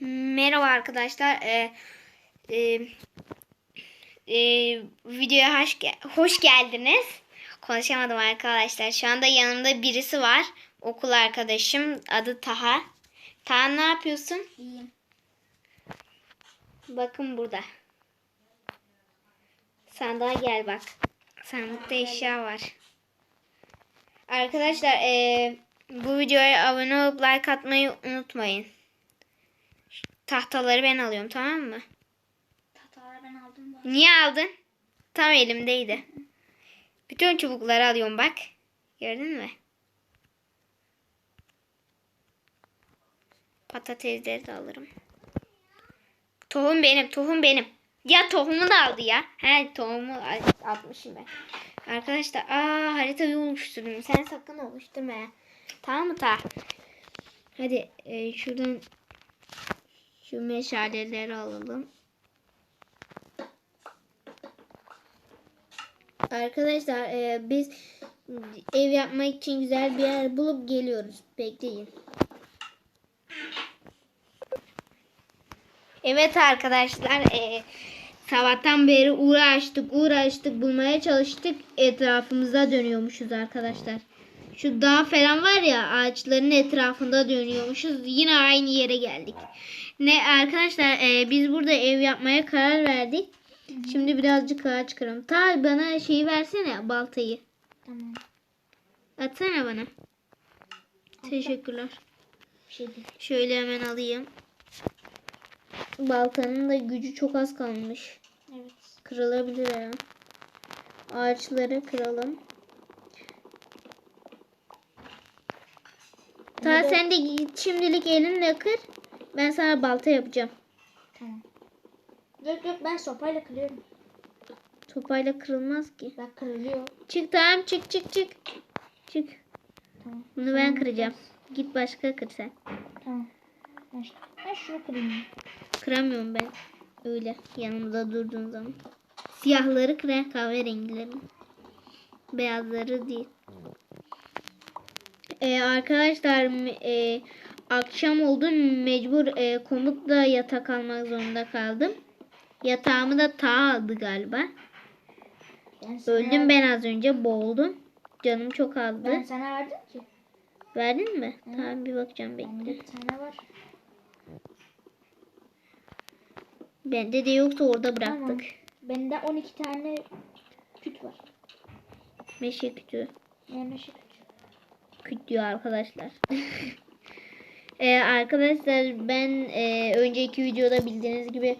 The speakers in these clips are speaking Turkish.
Merhaba arkadaşlar. Ee, e, e, videoya hoş, ge- hoş geldiniz. Konuşamadım arkadaşlar. Şu anda yanımda birisi var. Okul arkadaşım. Adı Taha. Taha ne yapıyorsun? İyiyim. Bakın burada. Sandığa gel bak. Sandıkta eşya var. Arkadaşlar e, bu videoya abone olup like atmayı unutmayın. Tahtaları ben alıyorum tamam mı? Tahtaları ben aldım da. Niye aldın? Tam elimdeydi. Bütün çubukları alıyorum bak. Gördün mü? Patatesleri de alırım. Tohum benim, tohum benim. Ya tohumu da aldı ya. He tohumu atmışım ben. Arkadaşlar aa haritayı oluşturdum. Sen sakın oluşturma. Tamam mı ta? Hadi e, şuradan şu meşaleleri alalım. Arkadaşlar e, biz ev yapmak için güzel bir yer bulup geliyoruz. Bekleyin. Evet arkadaşlar e, sabahtan beri uğraştık uğraştık bulmaya çalıştık etrafımıza dönüyormuşuz arkadaşlar. Şu dağ falan var ya ağaçların etrafında dönüyormuşuz. Yine aynı yere geldik. Ne arkadaşlar e, biz burada ev yapmaya karar verdik. Şimdi birazcık ağaç kıralım. Ta bana şeyi versene baltayı. Tamam. Atsana bana. Teşekkürler. Bir şey. Şöyle hemen alayım. Baltanın da gücü çok az kalmış. Evet. Kırılabilir ya. Ağaçları kıralım. Ta da- sen de git şimdilik elinle kır. Ben sana balta yapacağım. Tamam. Yok yok ben sopayla kırıyorum. Sopayla kırılmaz ki. Bak kırılıyor. Çık tamam çık çık çık. Çık. Tamam. Bunu ben kıracağım. Git başka kır sen. Tamam. Ben, şu- ben şunu kırayım. Kıramıyorum ben. Öyle yanımda durduğun zaman. Siyahları kırar kahverengileri. Beyazları değil. Ee, arkadaşlar e, akşam oldu mecbur e, komutla yatak almak zorunda kaldım. Yatağımı da ta aldı galiba. Ben Öldüm ben az önce boğuldum. Canım çok azdı. Ben sana verdim ki. Verdin mi? Tamam bir bakacağım bekle. Bende bir tane var. Bende de yoksa orada bıraktık. Tamam. Bende 12 tane küt var. Meşe kütüğü. Yani şey küt. Küt diyor arkadaşlar. Ee, arkadaşlar ben e, önceki videoda bildiğiniz gibi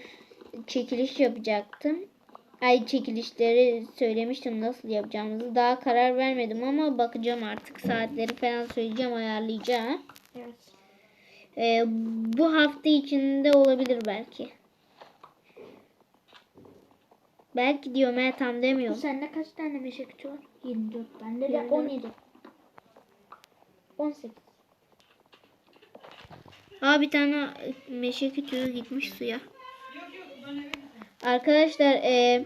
çekiliş yapacaktım. Ay çekilişleri söylemiştim nasıl yapacağımızı. Daha karar vermedim ama bakacağım artık. Saatleri falan söyleyeceğim ayarlayacağım. Evet. Ee, bu hafta içinde olabilir belki. Belki diyorum ben tam demiyorum. sende kaç tane meşe kütü var? 24. Bende de 24. 17. 18. Aa bir tane meşe kütüğü gitmiş suya. Arkadaşlar e,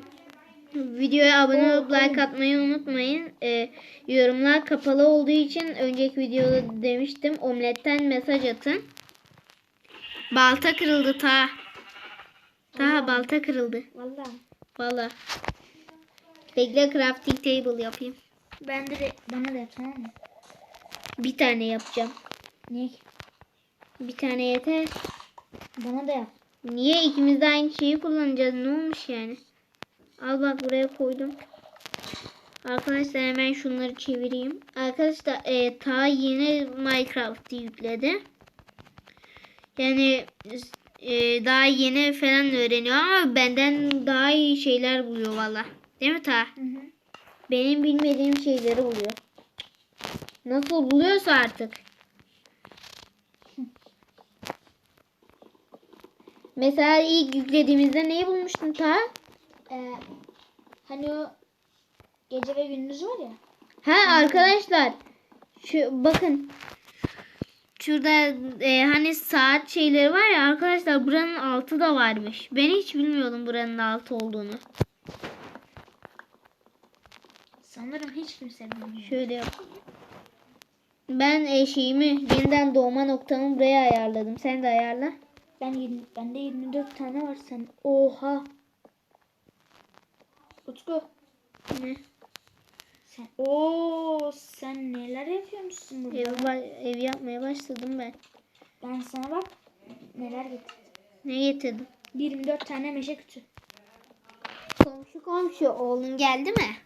videoya abone olup like atmayı unutmayın. E, yorumlar kapalı olduğu için önceki videoda demiştim omletten mesaj atın. Balta kırıldı ta. Ta balta kırıldı. Vallahi. Valla. Bekle crafting table yapayım. Bende de bana da tamam mı? Bir tane yapacağım. Niye? Bir tane yeter. Bana da yap. Niye ikimiz de aynı şeyi kullanacağız? Ne olmuş yani? Al bak buraya koydum. Arkadaşlar hemen şunları çevireyim. Arkadaşlar e, ta yeni Minecraft'ı yükledi. Yani e, daha yeni falan öğreniyor ama benden daha iyi şeyler buluyor valla. Değil mi ta? Hı hı. Benim bilmediğim şeyleri buluyor. Nasıl buluyorsa artık. Mesela ilk yüklediğimizde neyi bulmuştun ta? Ee, hani o gece ve gündüz var ya. Ha arkadaşlar şu bakın şurada e, hani saat şeyleri var ya arkadaşlar buranın altı da varmış. Ben hiç bilmiyordum buranın altı olduğunu. Sanırım hiç kimse bilmiyor. Şöyle yap. Ben e, şeyimi yeniden doğma noktamı buraya ayarladım. Sen de ayarla. Ben bende 24 tane var sen. Oha. Utku Ne? sen Oo sen neler yapıyormuşsun burada? Ev, ev yapmaya başladım ben. Ben sana bak neler getirdim. Ne getirdin? 24 tane meşe kütü. Komşu komşu oğlun geldi mi?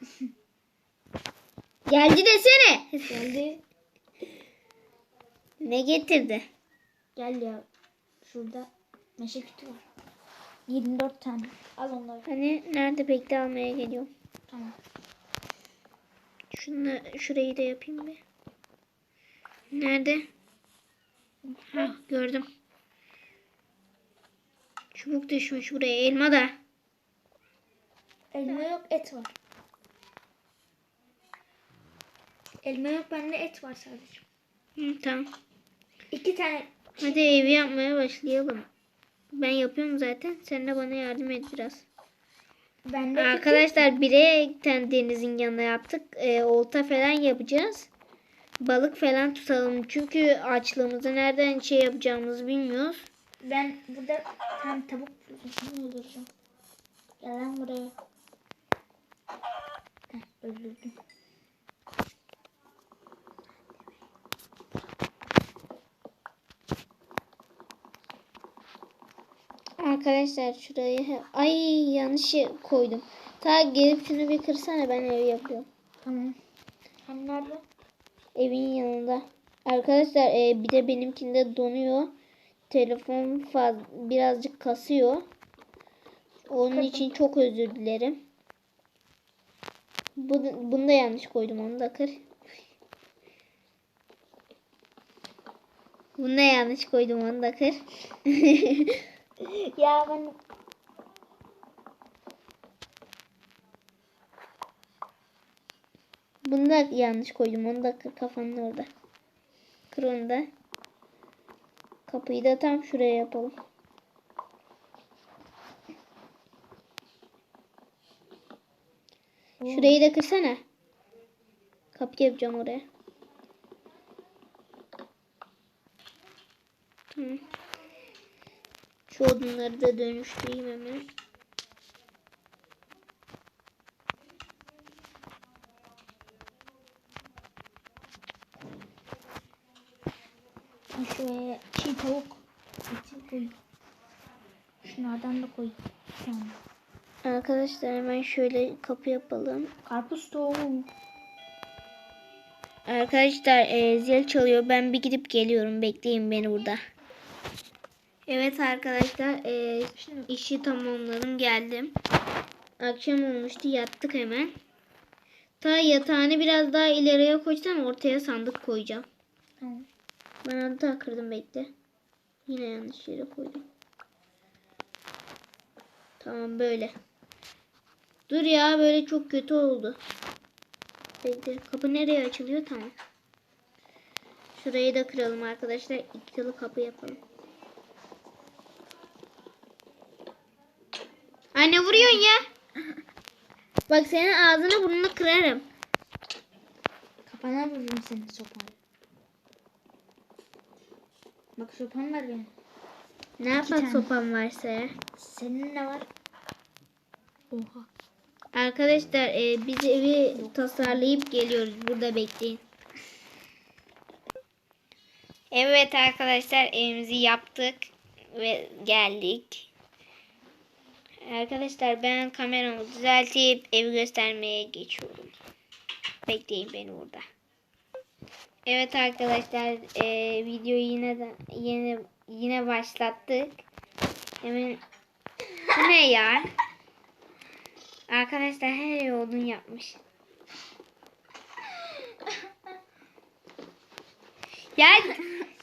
geldi desene. Geldi. Ne getirdi? Gel ya. Şurada meşe kütü var. 24 tane. Al onları. Hani nerede bekle almaya geliyorum. Tamam. Şunu şurayı da yapayım bir. Nerede? Ha gördüm. Çubuk düşmüş buraya. Elma da. Elma yok et var. Elma yok bende et var sadece. Hı, tamam. İki tane. Hadi evi yapmaya başlayalım. Ben yapıyorum zaten. Sen de bana yardım et biraz. Bende iki- Arkadaşlar bireykten denizin yanına yaptık. Ee, olta falan yapacağız. Balık falan tutalım. Çünkü açlığımızı nereden şey yapacağımızı bilmiyoruz. Ben burada tam tavuk buldum. öldüreceğim. Gel lan buraya. Heh, öldürdüm. Arkadaşlar şurayı ay yanlış koydum. Ta gelip şunu bir kırsana ben ev yapıyorum. Tamam. Hani nerede? Evin yanında. Arkadaşlar e, bir de benimkinde donuyor. Telefon faz birazcık kasıyor. Onun için çok özür dilerim. Bu, bunu da yanlış koydum onu da kır. Bunu da yanlış koydum onu da kır. Ya ben Bunu da yanlış koydum. Onu da kafanın orada. Kır onu da. Kapıyı da tam şuraya yapalım. Şurayı da kırsana. Kapı yapacağım oraya. Tamam. Şu odunları da dönüştüreyim hemen. şuraya çiğ tavuk eti koy. Şunlardan da koy. Arkadaşlar hemen şöyle kapı yapalım. Karpuz tohumu. Arkadaşlar e, zil çalıyor. Ben bir gidip geliyorum. Bekleyin beni burada. Evet arkadaşlar e, işi tamamladım geldim. Akşam olmuştu yattık hemen. Ta yatağını biraz daha ileriye koysam ortaya sandık koyacağım. Tamam. Ben onu da kırdım bekle. Yine yanlış yere koydum. Tamam böyle. Dur ya böyle çok kötü oldu. Bekle kapı nereye açılıyor tamam. Şurayı da kıralım arkadaşlar. İkili kapı yapalım. Anne vuruyorsun ya. Bak senin ağzını burnunu kırarım. Kafana vururum seni sopanla. Bak sopan var benim. Ne yapak tane. sopam varsa ya. Senin ne var? Oha. Arkadaşlar e, biz evi tasarlayıp geliyoruz. Burada bekleyin. Evet arkadaşlar evimizi yaptık ve geldik. Arkadaşlar ben kameramı düzeltip evi göstermeye geçiyorum. Bekleyin beni burada. Evet arkadaşlar e, videoyu yine de yine yine başlattık. Hemen bu ne ya? Arkadaşlar her yeri odun yapmış. Ya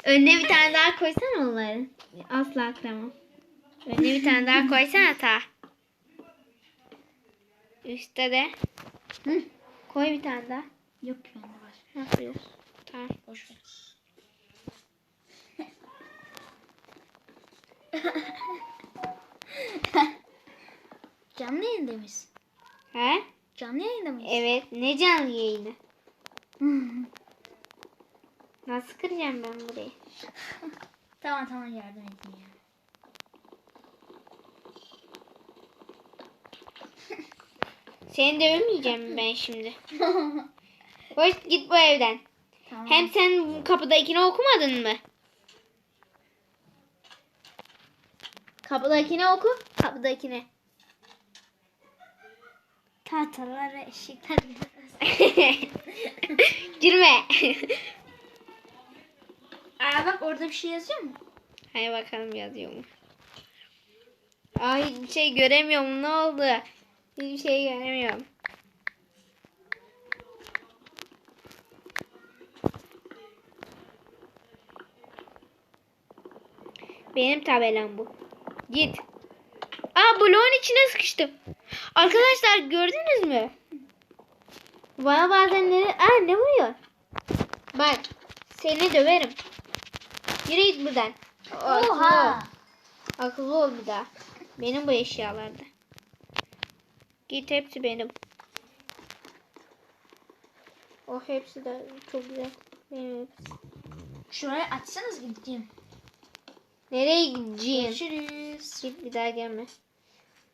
önüne bir tane daha koysana onları. Asla kıramam. Önüne bir tane daha koysana ta. Üstte de. Hı. Koy bir tane daha. Yok bende var. Ne yapıyorsun? Tamam. Boş ver. Canlı yayında mıyız? He? Canlı yayında mıyız? Evet. Ne canlı yayını? Nasıl kıracağım ben burayı? Tamam tamam yardım edin ya. Seni dövmeyeceğim ben şimdi. Hoş git bu evden. Tamam. Hem sen kapıdakini okumadın mı? Kapıdakini oku. Kapıdakini. tahtalar ve eşikler. Girme. Aa bak orada bir şey yazıyor mu? Hadi bakalım yazıyor mu? Ay şey göremiyorum. Ne oldu? Hiçbir şey göremiyorum. Benim tabelam bu. Git. Aa bloğun içine sıkıştım. Arkadaşlar gördünüz mü? Bana bazen ne... Aa ne vuruyor? Bak seni döverim. Yürü git buradan. Oha. Akıllı ol bir daha. Benim bu eşyalarda. Git hepsi benim. O hepsi de çok güzel. Benim hepsi. Şurayı açsanız gideyim. Nereye gideceğim? Görüşürüz. Git bir daha gelme.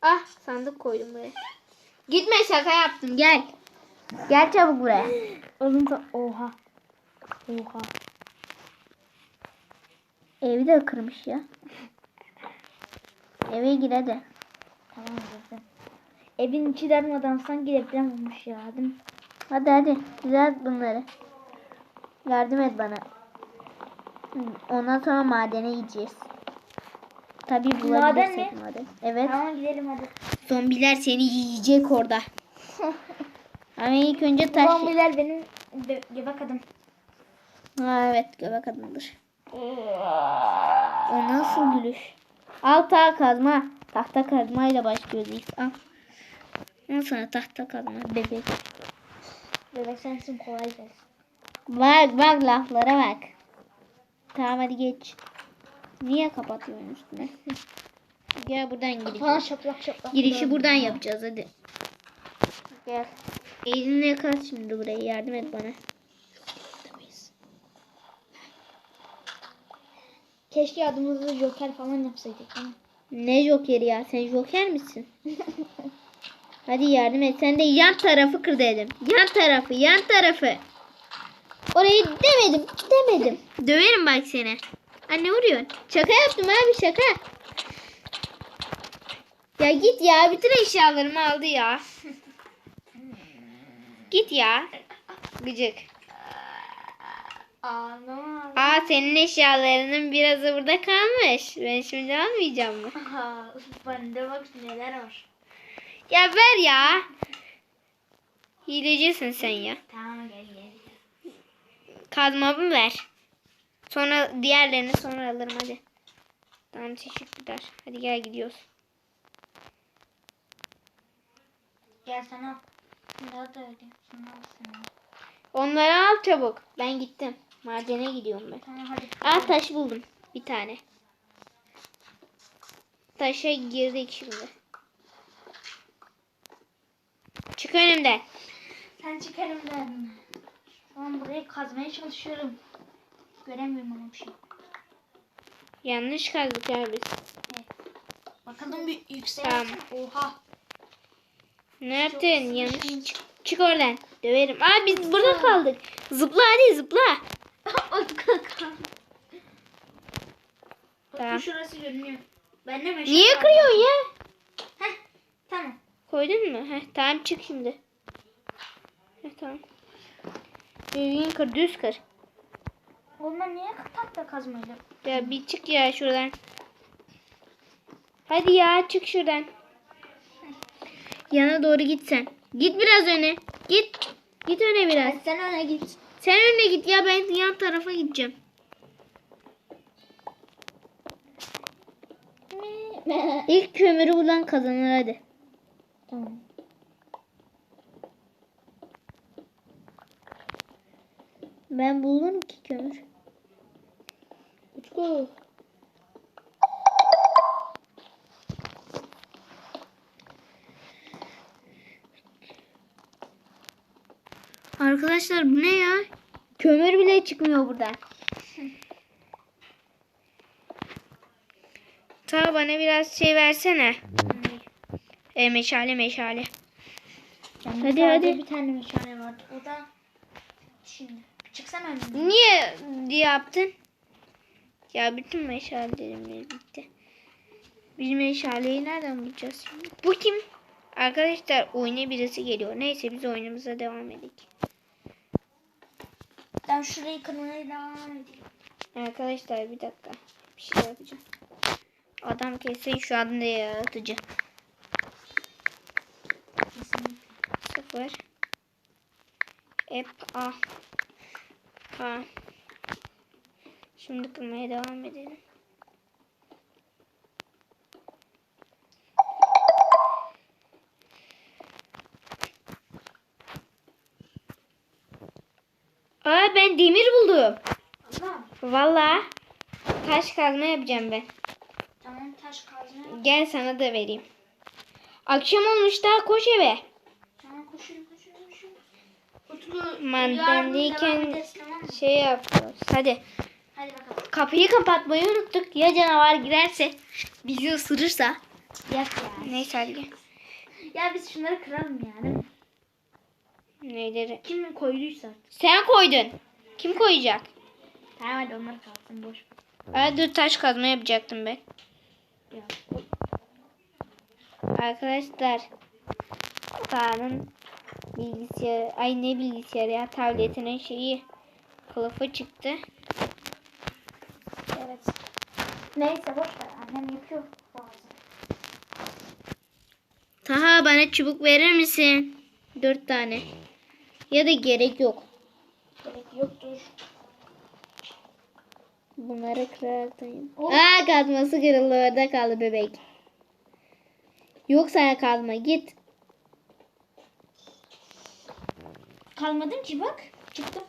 Ah sandık koydum buraya. Gitme şaka yaptım gel. Gel çabuk buraya. Oğlum da oha. Oha. Evi de kırmış ya. Eve gir hadi. Tamam girdim. Evin içi darmadan sanki deprem olmuş ya. Mi? Hadi hadi düzelt bunları. Yardım et bana. Ondan sonra madene gideceğiz. Tabii bulabilirsek mi? maden. Evet. Tamam gidelim hadi. Zombiler seni yiyecek orada. Ama ilk önce taş... Zombiler benim be- göbek adım. Ha evet göbek adımdır. O nasıl gülüş? Al ta kazma. Tahta kazmayla başlıyoruz ilk. Al. Al sana tahta kazma bebek. Bebek sensin kolay gelsin. Bak bak laflara bak. Tamam hadi geç. Niye kapatıyorsun üstüne? Gel buradan giriş. Falan şaplak şaplak. Girişi buradan yapacağız hadi. Gel. Elinle kaz şimdi burayı yardım et bana. Keşke adımızı Joker falan yapsaydık. Ne jokeri ya sen joker misin? hadi yardım et sen de yan tarafı kır dedim. Yan tarafı yan tarafı. Orayı demedim demedim. Döverim bak seni. Anne vuruyorsun. Şaka yaptım abi şaka. Ya git ya bütün eşyalarımı aldı ya. git ya. Gıcık. Anam. Aa senin eşyalarının birazı burada kalmış. Ben şimdi almayacağım mı? Aha, bende bak neler var. Ya ver ya. Hilecisin sen ya. Tamam gel gel. Kazmamı ver. Sonra diğerlerini sonra alırım hadi. Tamam teşekkürler. Hadi gel gidiyoruz. Gel sana. Daha da öyle. Şunu al sana. Onları al çabuk. Ben gittim. Madene gidiyorum ben. Tamam hadi. Aa taş buldum. Bir tane. Taşa girdik şimdi. Çık önümden. Sen çık elimden. Şu an burayı kazmaya çalışıyorum. Göremiyorum ama bir şey. Yanlış kazdık ya biz. Bakalım bir yüksek. Tamam. Oha. Ne yaptın? Yanlış. Çık, çık oradan. Döverim. Aa biz burada kaldık. Zıpla hadi zıpla. Tamam. Şurası görünüyor. Ben de Niye kırıyorsun ya? Heh, tamam. Koydun mu? Heh, tamam çık şimdi. Heh, tamam. Düzgün kır, düz kır. Onlar niye tahta kazmayla? Ya bir çık ya şuradan. Hadi ya çık şuradan. Yana doğru git sen. Git biraz öne. Git. Git öne biraz. Hadi sen öne git. Sen önüne git ya ben yan tarafa gideceğim. İlk kömürü bulan kazanır hadi. Tamam. Ben buldum ki kömür. Utku. Arkadaşlar bu ne ya? Kömür bile çıkmıyor buradan. Ta bana biraz şey versene. E, meşale meşale. Hadi Hadi, hadi. Bir tane meşale vardı. O da şimdi çıksana. Niye yaptın? Ya bütün meşalelerimiz bitti. Biz meşaleyi nereden bulacağız şimdi? Bu kim? Arkadaşlar oyuna birisi geliyor. Neyse biz oyunumuza devam edelim. Ben şurayı kırmaya devam edeyim. Arkadaşlar bir dakika. Bir şey yapacağım. Adam kesin şu anda yaratıcı. Sıfır. Hep A. K. Şimdi kırmaya devam edelim. Aa ben demir buldum. Allah. Valla. Taş kazma yapacağım ben. Tamam taş kazma. Gel sana da vereyim. Akşam olmuş daha koş eve. Mı? şey yapıyoruz. Hadi. Hadi bakalım. Kapıyı kapatmayı unuttuk. Ya canavar girerse bizi ısırırsa. Yak ya. Neyse hadi. Ya biz şunları kıralım ya değil mi? Neyleri? Kim koyduysa. Sen koydun. Kim koyacak? Tamam hadi onlar kalsın boş. Aa, dur taş kazma yapacaktım ben. Ya. Arkadaşlar. Kaan'ın bilgisayarı, ay ne bilgisayarı ya tabletinin şeyi kılıfı çıktı. Evet. Neyse boş ver. Annem yapıyor. Bazen. Taha bana çubuk verir misin? Dört tane. Ya da gerek yok. Gerek yoktur. Bunları kırarak dayım. Oh. Aa kazması kırıldı orada kaldı bebek. Yok sana kazma git. Kalmadın ki bak. Çıktım.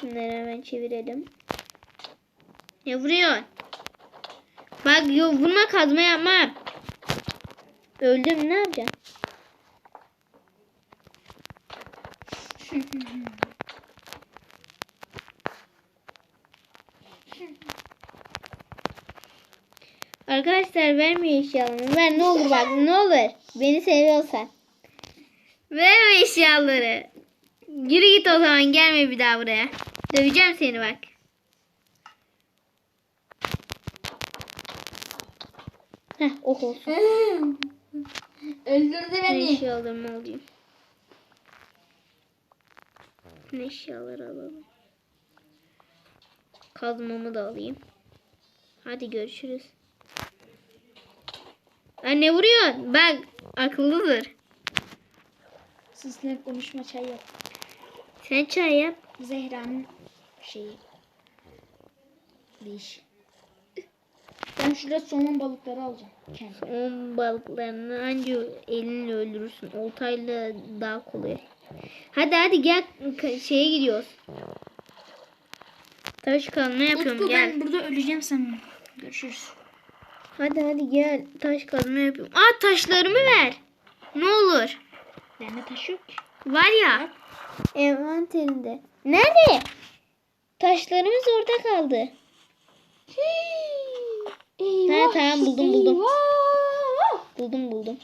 Şunları hemen çevirelim. Ne vuruyorsun? Bak yok vurma kazma yapma. Öldüm ne yapacaksın? Arkadaşlar vermiyor eşyalarını. Ver ne olur bak ne olur. Beni seviyorsan. Ver o eşyaları. Yürü git o zaman gelme bir daha buraya. Döveceğim seni bak. Heh oh olsun. Öldürdü Ne beni. eşyalarımı alayım. Ne eşyaları alalım. Kazmamı da alayım. Hadi görüşürüz. Anne vuruyor. Bak akıllıdır. Sizinle konuşma çay yap. Sen çay yap. Zehra'nın şeyi. Değiş. Ben şurada somon balıkları alacağım. Kendim. Onun balıklarını anca elinle öldürürsün. Oltayla daha kolay. Hadi hadi gel şeye gidiyoruz. Taş kazma yapıyorum Utku gel. ben burada öleceğim sanırım. Görüşürüz. Hadi hadi gel. Taş kazma yapıyorum. Aa taşlarımı ver. Ne olur. Bende taş yok ki. Var ya. Envanterinde. Nerede? Taşlarımız orada kaldı. Eyvah, tamam, buldum, buldum. eyvah. Buldum buldum.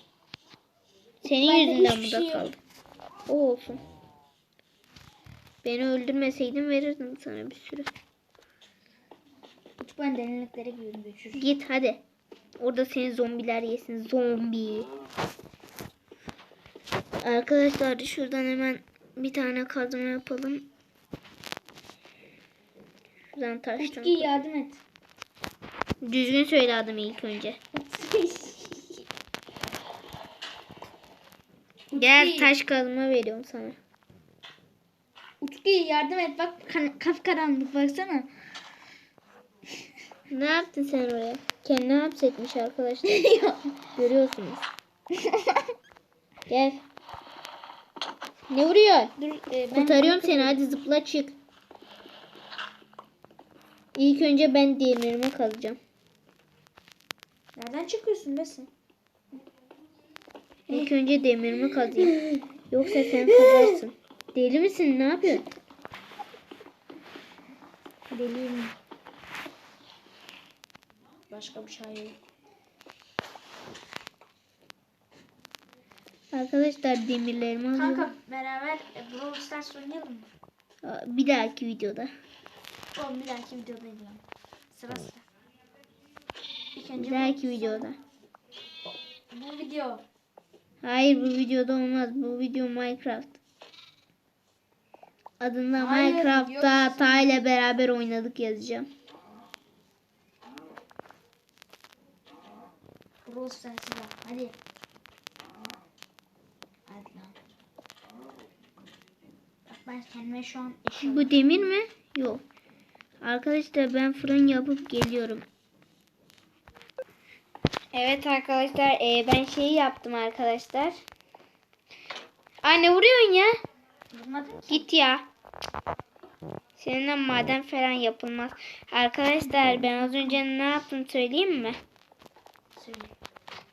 Senin Bende yüzünden burada şey yok. kaldı. O olsun. Beni öldürmeseydin verirdim sana bir sürü. Ben derinliklere gidiyorum. Git hadi. Orada seni zombiler yesin. Zombi. Arkadaşlar şuradan hemen bir tane kazma yapalım. Şuradan taştan. Utku yardım et. Düzgün söyle adımı ilk önce. Gel taş kazma veriyorum sana. Utku yardım et. Bak kapkaranlık baksana. Ne yaptın sen oraya? Kendini hapsetmiş arkadaşlar. Görüyorsunuz. Gel. Ne vuruyor? Dur e, ben Kurtarıyorum seni hadi zıpla çık. İlk önce ben demirimi kazacağım. Nereden çıkıyorsun be sen? İlk önce demirimi kazayım. Yoksa sen kazarsın. Deli misin? Ne yapıyorsun? Deliyim. Başka bir şey yok. Arkadaşlar demirlerimi alıyorum. Kanka beraber e, Brawl Stars oynayalım mı? Bir dahaki videoda. Oğlum bir dahaki videoda oynayalım. Sıra sıra. İlk önce Bir dahaki videoda. bu, video. Hayır bu videoda olmaz. Bu video Minecraft. Adında Hayır, Minecraft'ta Ta ile beraber oynadık yazacağım. Brawl Stars'ı. Hadi lan. Bak ben kendime şu an eşya Bu demir mi? Yok. Arkadaşlar ben fırın yapıp geliyorum. Evet arkadaşlar e, ben şeyi yaptım arkadaşlar. Anne vuruyorsun ya. vurmadın ki. Git ya. Seninle maden falan yapılmaz. Arkadaşlar ben az önce ne yaptım söyleyeyim mi? Söyle.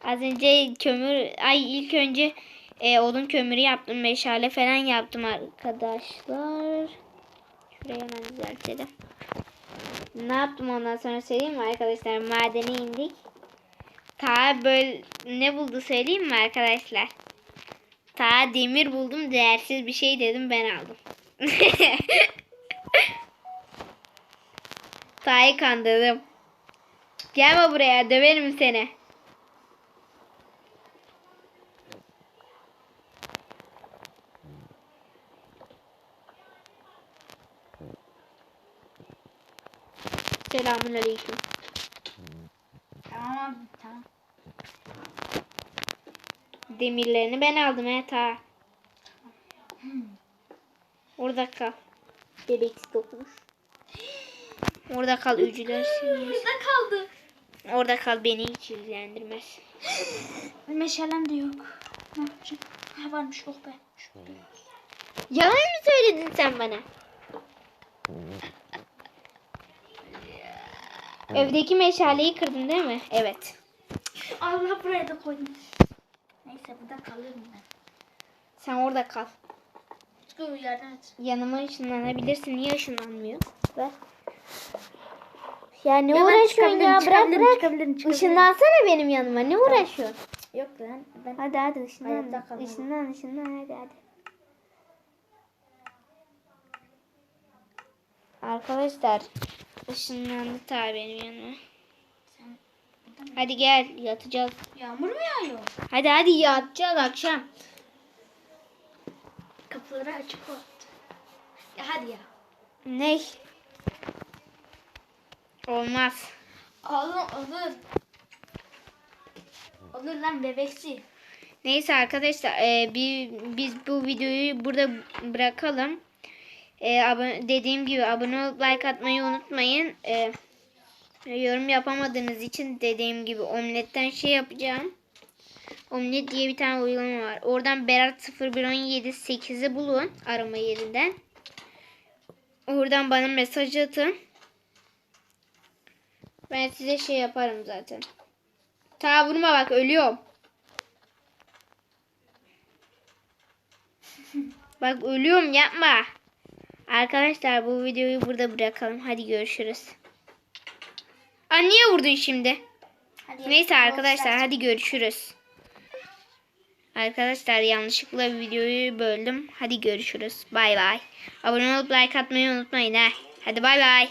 Az önce kömür, ay ilk önce e, odun kömürü yaptım. Meşale falan yaptım arkadaşlar. Şurayı hemen düzeltelim. Ne yaptım ondan sonra söyleyeyim mi arkadaşlar? Madene indik. Ta böyle ne buldu söyleyeyim mi arkadaşlar? Ta demir buldum değersiz bir şey dedim ben aldım. Ta'yı kandırdım. Gelme buraya döverim seni. Selamun aleyküm. Tamam abi tamam. Demirlerini ben aldım he ta. Orada kal. Bebek dokunuş. Orada kal ücüler. Burada kaldı. Orada kal beni hiç ilgilendirmez. Meşalem de yok. Ne yapacağım? Ha varmış yok be. Yalan mı söyledin sen bana? Evdeki meşaleyi kırdın değil mi? Evet. Allah buraya da koydum. Neyse burada kalırım ben. Sen orada kal. Çıkıyor yardım et. Yanıma ışınlanabilirsin. Niye ışınlanmıyor? Ver. Ya ne Ya ben uğraşıyorsun çıkabilirim, ya? Bırak çıkabilirim, bırak. çıkabilirim, çıkabilirim. Işınlansana benim yanıma. Ne uğraşıyorsun? Yok lan ben Hadi hadi ışınlan. Hayatta kalmadım. Işınlan ışınlan hadi hadi. Arkadaşlar ışınlandı ta benim yanıma. Sen- Hadi gel yatacağız. Yağmur mu yağıyor? Hadi hadi yatacağız akşam. Kapıları açık oldu. Ya hadi ya. Ne? Olmaz. Olur olur. Olur lan bebeksi. Neyse arkadaşlar e, bir, biz bu videoyu burada bırakalım. E, abone, dediğim gibi abone olup like atmayı unutmayın. E, yorum yapamadığınız için dediğim gibi omletten şey yapacağım. Omlet diye bir tane uygulama var. Oradan Berat 01178'i bulun arama yerinden. Oradan bana mesaj atın. Ben size şey yaparım zaten. Ta vurma bak ölüyorum. Bak ölüyorum yapma. Arkadaşlar bu videoyu burada bırakalım. Hadi görüşürüz. Aa, niye vurdun şimdi? Hadi Neyse arkadaşlar hadi görüşürüz. Arkadaşlar yanlışlıkla videoyu böldüm. Hadi görüşürüz. Bay bay. Abone olup like atmayı unutmayın ha. Hadi bay bay.